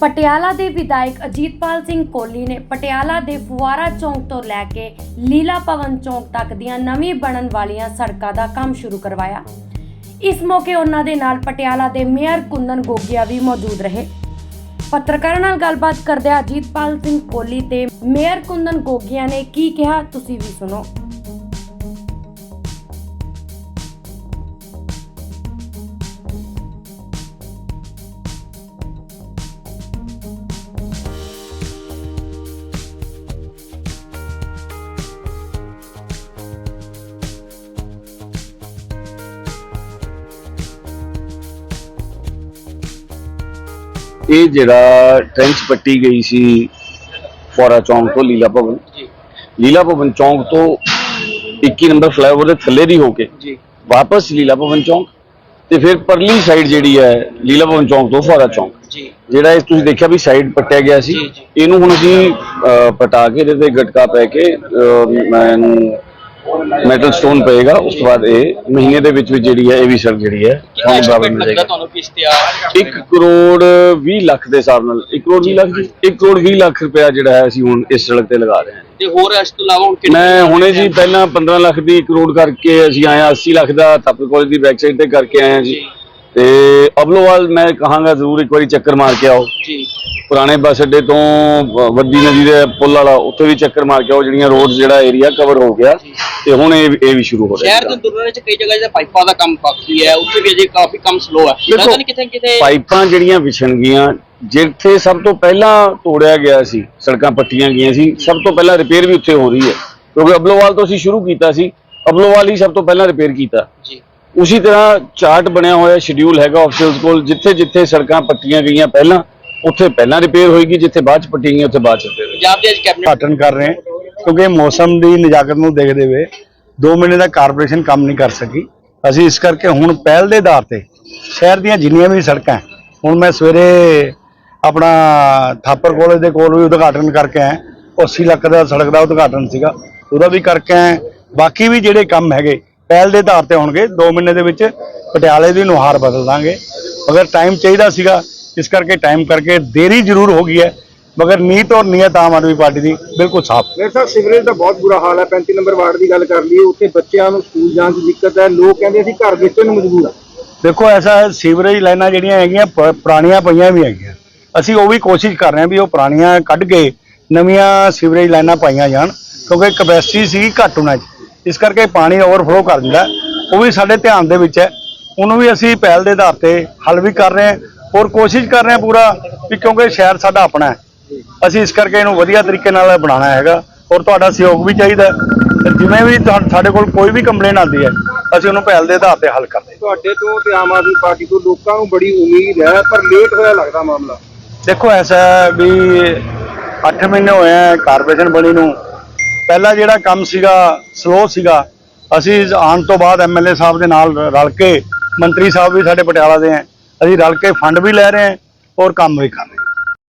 ਪਟਿਆਲਾ ਦੇ ਵਿਧਾਇਕ ਅਜੀਤਪਾਲ ਸਿੰਘ ਕੋਹਲੀ ਨੇ ਪਟਿਆਲਾ ਦੇ ਫੁਆਰਾ ਚੌਂਕ ਤੋਂ ਲੈ ਕੇ ਲੀਲਾ ਭਵਨ ਚੌਂਕ ਤੱਕ ਦੀਆਂ ਨਵੀਂ ਬਣਨ ਵਾਲੀਆਂ ਸੜਕਾਂ ਦਾ ਕੰਮ ਸ਼ੁਰੂ ਕਰਵਾਇਆ। ਇਸ ਮੌਕੇ ਉਹਨਾਂ ਦੇ ਨਾਲ ਪਟਿਆਲਾ ਦੇ ਮੇਅਰ ਕੁੰਦਨ ਗੋਗਿਆ ਵੀ ਮੌਜੂਦ ਰਹੇ। ਪੱਤਰਕਾਰਾਂ ਨਾਲ ਗੱਲਬਾਤ ਕਰਦਿਆਂ ਅਜੀਤਪਾਲ ਸਿੰਘ ਕੋਹਲੀ ਤੇ ਮੇਅਰ ਕੁੰਦਨ ਗੋਗਿਆ ਨੇ ਕੀ ਕਿਹਾ, ਤੁਸੀਂ ਵੀ ਸੁਣੋ। ਇਹ ਜਿਹੜਾ ਟ੍ਰੈਂਚ ਪੱਟੀ ਗਈ ਸੀ ਫੋਰਾ ਚੌਂਕ ਤੋਂ ਲੀਲਾ ਭਵਨ। ਜੀ। ਲੀਲਾ ਭਵਨ ਚੌਂਕ ਤੋਂ 21 ਨੰਬਰ ਫਲਾਈਓਵਰ ਦੇ ਥੱਲੇ ਦੀ ਹੋ ਕੇ ਜੀ। ਵਾਪਸ ਲੀਲਾ ਭਵਨ ਚੌਂਕ ਤੇ ਫਿਰ ਪਰਲੀ ਸਾਈਡ ਜਿਹੜੀ ਹੈ ਲੀਲਾ ਭਵਨ ਚੌਂਕ ਤੋਂ ਫੋਰਾ ਚੌਂਕ। ਜੀ। ਜਿਹੜਾ ਇਹ ਤੁਸੀਂ ਦੇਖਿਆ ਵੀ ਸਾਈਡ ਪੱਟਿਆ ਗਿਆ ਸੀ। ਇਹਨੂੰ ਹੁਣ ਅਸੀਂ ਪਟਾ ਕੇ ਇਹਦੇ ਤੇ ਗਟਕਾ ਪੈ ਕੇ ਮੈਂ ਇਹਨੂੰ ਮੈਟਲ ਸਟੋਨ ਪਏਗਾ ਉਸ ਤੋਂ ਬਾਅਦ ਇਹ ਮਹੀਨੇ ਦੇ ਵਿੱਚ ਵਿੱਚ ਜਿਹੜੀ ਹੈ ਇਹ ਵੀ ਸੜਕ ਜਿਹੜੀ ਹੈ ਸਾਨੂੰ ਬਰਾਬਰ ਮਿਲ ਜਾਏਗੀ। ਤੁਹਾਨੂੰ ਕਿ ਇਸ਼ਤਿਹਾਰ 1 ਕਰੋੜ 20 ਲੱਖ ਦੇ ਹਿਸਾਬ ਨਾਲ 1 ਕਰੋੜ 20 ਲੱਖ ਜੀ 1 ਕਰੋੜ 20 ਲੱਖ ਰੁਪਇਆ ਜਿਹੜਾ ਹੈ ਅਸੀਂ ਹੁਣ ਇਸ ਸੜਕ ਤੇ ਲਗਾ ਰਹੇ ਹਾਂ। ਤੇ ਹੋਰ ਇਸ ਤੋਂ ਇਲਾਵਾ ਹੁਣ ਕਿੰਨੇ ਮੈਂ ਹੁਣੇ ਜੀ ਪਹਿਲਾਂ 15 ਲੱਖ ਦੀ ਕਰੋੜ ਕਰਕੇ ਅਸੀਂ ਹਾਂ 80 ਲੱਖ ਦਾ ਥਾਪਰ ਕਾਲਜ ਦੀ ਸਾਈਡ ਤੇ ਕਰਕੇ ਆਏ ਹਾਂ ਜੀ। ਜੀ। ਤੇ ਅਬਲੋਵਾਲ ਮੈਂ ਕਹਾਂਗਾ ਜ਼ਰੂਰ ਇੱਕ ਵਾਰੀ ਚੱਕਰ ਮਾਰ ਕੇ ਆਓ। ਜੀ। ਪੁਰਾਣੇ ਬੱਸ ਅੱਡੇ ਤੋਂ ਵੱਡੀ ਨਦੀ ਦੇ ਪੁੱਲ ਵਾਲਾ ਉੱਥੇ ਵੀ ਚੱਕਰ ਮਾਰ ਕੇ ਆਓ ਜਿਹੜੀਆਂ ਰੋਡ ਜਿਹੜਾ ਏਰੀਆ ਕਵਰ ਹੋ ਗਿਆ। ਤੇ ਹੁਣ ਇਹ ਇਹ ਵੀ ਸ਼ੁਰੂ ਹੋ ਰਿਹਾ ਸ਼ਹਿਰ ਦੇ ਦੁਰਨੇ ਚ ਕਈ ਜਗ੍ਹਾ ਜਿਹੜਾ ਪਾਈਪਾਂ ਦਾ ਕੰਮ ਬਾਕੀ ਹੈ ਉੱਥੇ ਵੀ ਅਜੇ ਕਾਫੀ ਕੰਮ ਸਲੋ ਹੈ। ਦੇਖੋ, ਲੱਗਦਾ ਨਹੀਂ ਕਿਤੇ ਨਾ ਕਿਤੇ ਪਾਈਪਾਂ ਜਿਹੜੀਆਂ ਵਿਛਣ ਗਈਆਂ ਜਿੱਥੇ ਸਭ ਤੋਂ ਪਹਿਲਾਂ ਤੋੜਿਆ ਗਿਆ ਸੀ ਸੜਕਾਂ ਪੱਟੀਆਂ ਗਈਆਂ ਸੀ ਸਭ ਤੋਂ ਪਹਿਲਾਂ ਰਿਪੇਅਰ ਵੀ ਉੱਥੇ ਹੋ ਰਹੀ ਹੈ। ਕਿਉਂਕਿ ਅਬਲੋਵਾਲ ਤੋਂ ਅਸੀਂ ਸ਼ੁਰੂ ਕੀਤਾ ਸੀ ਅਬਲੋਵਾਲ ਹੀ ਸਭ ਤੋਂ ਪਹਿਲਾਂ ਰਿਪੇਅਰ ਕੀਤਾ। ਜੀ। ਉਸੇ ਤਰ੍ਹਾਂ ਚਾਰਟ ਬਣਿਆ ਹੋਇਆ ਸ਼ਡਿਊਲ ਹੈਗਾ ਅਫਸਰਸ ਕੋਲ ਜਿੱਥੇ ਜਿੱਥੇ ਸੜਕਾਂ ਪੱਟੀਆਂ ਗਈਆਂ ਪਹਿਲਾਂ ਉੱਥੇ ਪਹਿਲਾਂ ਰਿਪੇਅਰ ਹੋਏਗੀ ਜਿੱਥੇ ਬਾਅਦ ਚ ਪੱਟੀਆਂ ਗਈਆਂ ਉੱਥੇ ਬਾਅਦ ਚ ਪੰਜਾਬ ਦੇ ਅੱਜ ਕੈਬਨਿਟ ਕਰ ਰਹੇ ਹਾਂ ਕਿਉਂਕਿ ਮੌਸਮ ਦੀ ਨਜ਼ਾਕਤ ਨੂੰ ਦੇਖਦੇ ਹੋਏ 2 ਮਹੀਨੇ ਦਾ ਕਾਰਪੋਰੇਸ਼ਨ ਕੰਮ ਨਹੀਂ ਕਰ ਸਕੀ। ਅਸੀਂ ਇਸ ਕਰਕੇ ਹੁਣ ਪਹਿਲ ਦੇ ਆਧਾਰ ਤੇ ਸ਼ਹਿਰ ਦੀਆਂ ਜਿੰਨੀਆਂ ਵੀ ਸੜਕਾਂ ਹੁਣ ਮੈਂ ਸਵੇਰੇ ਆਪਣਾ ਥਾਪਰ ਕਾਲਜ ਦੇ ਕੋਲ ਵੀ ਉਦਘਾਟਨ ਕਰਕੇ ਆਇਆ ਉਹ 80 ਲੱਖ ਦਾ ਸੜਕ ਦਾ ਉਦਘਾਟਨ ਸੀਗਾ ਉਹਦਾ ਵੀ ਕਰਕੇ ਆਇਆ। ਬਾਕੀ ਵੀ ਜਿਹੜੇ ਕੰਮ ਹੈਗੇ ਪਹਿਲ ਦੇ ਆਧਾਰ ਤੇ ਹੋਣਗੇ 2 ਮਹੀਨੇ ਦੇ ਵਿੱਚ ਪਟਿਆਲੇ ਦੀ ਨੁਹਾਰ ਬਦਲ ਦਾਂਗੇ। ਅਗਰ ਟਾਈਮ ਚਾਹੀਦਾ ਸੀਗਾ ਇਸ ਕਰਕੇ ਟਾਈਮ ਕਰਕੇ ਦੇਰੀ ਜ਼ਰੂਰ ਹੋ ਗਈ ਹੈ। ਮਗਰ ਨੀਤ ਔਰ ਨੀਅਤ ਆਮ ਆਦਮੀ ਪਾਰਟੀ ਦੀ ਬਿਲਕੁਲ ਸਾਫ਼। ਮੇਰੇ ਸਾਹਿਬ ਸਿਵਰੇਜ ਦਾ ਬਹੁਤ ਬੁਰਾ ਹਾਲ ਹੈ 35 ਨੰਬਰ ਵਾਰਡ ਦੀ ਗੱਲ ਕਰ ਲਈਏ ਉੱਥੇ ਬੱਚਿਆਂ ਨੂੰ ਸਕੂਲ ਜਾਣ ਦੀ ਦਿੱਕਤ ਹੈ ਲੋਕ ਕਹਿੰਦੇ ਅਸੀਂ ਘਰ ਵੇਚਣ ਨੂੰ ਮਜਬੂਰ ਆ। ਦੇਖੋ ਐਸਾ ਸੀਵਰੇਜ ਲਾਈਨਾਂ ਜਿਹੜੀਆਂ ਹੈਗੀਆਂ ਪੁਰਾਣੀਆਂ ਪਈਆਂ ਵੀ ਹੈਗੀਆਂ। ਅਸੀਂ ਉਹ ਵੀ ਕੋਸ਼ਿਸ਼ ਕਰ ਰਹੇ ਹਾਂ ਵੀ ਉਹ ਪੁਰਾਣੀਆਂ ਕੱਢ ਕੇ ਨਵੀਆਂ ਸੀਵਰੇਜ ਲਾਈਨਾਂ ਪਾਈਆਂ ਜਾਣ ਕਿਉਂਕਿ ਕਪੈਸਿਟੀ ਸੀ ਘੱਟ ਉਹਨਾਂ 'ਚ ਇਸ ਕਰਕੇ ਪਾਣੀ ਓਵਰਫਲੋ ਕਰ ਦਿੰਦਾ। ਉਹ ਵੀ ਸਾਡੇ ਧਿਆਨ ਦੇ ਵਿੱਚ ਹੈ। ਉਹਨੂੰ ਵੀ ਅਸੀਂ ਪਹਿਲ ਦੇ ਆਧਾਰ ਤੇ ਹੱਲ ਵੀ ਕਰ ਰਹੇ ਹਾਂ। ਔਰ ਕੋਸ਼ਿਸ਼ ਕਰ ਰਹੇ ਹਾਂ ਪੂਰਾ ਵੀ ਕਿਉਂਕਿ ਸ਼ਹਿਰ ਸਾਡਾ ਆਪਣਾ ਹੈ। ਅਸੀਂ ਇਸ ਕਰਕੇ ਇਹਨੂੰ ਵਧੀਆ ਤਰੀਕੇ ਨਾਲ ਬਣਾਉਣਾ ਹੈਗਾ। ਔਰ ਤੁਹਾਡਾ ਸਹਿਯੋਗ ਵੀ ਚਾਹੀਦਾ ਜਿਵੇਂ ਵੀ ਸਾਡੇ ਕੋਲ ਕੋਈ ਵੀ ਕੰਪਲੇਨ ਆਉਂਦੀ ਹੈ ਅਸੀਂ ਉਹਨੂੰ ਪਹਿਲ ਦੇ ਆਧਾਰ ਤੇ ਹੱਲ ਕਰਦੇ ਹਾਂ। ਤੁਹਾਡੇ ਤੋਂ ਤੇ ਆਮ ਆਦਮੀ ਪਾਰਟੀ ਤੋਂ ਲੋਕਾਂ ਨੂੰ ਬੜੀ ਉਮੀਦ ਹੈ ਪਰ ਲੇਟ ਹੋਇਆ ਲੱਗਦਾ ਮਾਮਲਾ। ਦੇਖੋ ਐਸਾ ਵੀ 8 ਮਹੀਨੇ ਹੋਏ ਆ ਕਾਰਪੋਰੇਸ਼ਨ ਬਣੀ ਨੂੰ। ਪਹਿਲਾ ਜਿਹੜਾ ਕੰਮ ਸੀਗਾ ਸਲੋ ਸੀਗਾ, ਅਸੀਂ ਆਉਣ ਤੋਂ ਬਾਅਦ ਐਮਐਲਏ ਸਾਹਿਬ ਦੇ ਨਾਲ ਰਲ ਕੇ ਮੰਤਰੀ ਸਾਹਿਬ ਵੀ ਸਾਡੇ ਪਟਿਆਲਾ ਦੇ ਆ ਅਸੀਂ ਰਲ ਕੇ ਫੰਡ ਵੀ ਲੈ ਰਹੇ ਹਾਂ ਔਰ ਕੰਮ ਵੀ ਕਰ ਰਹੇ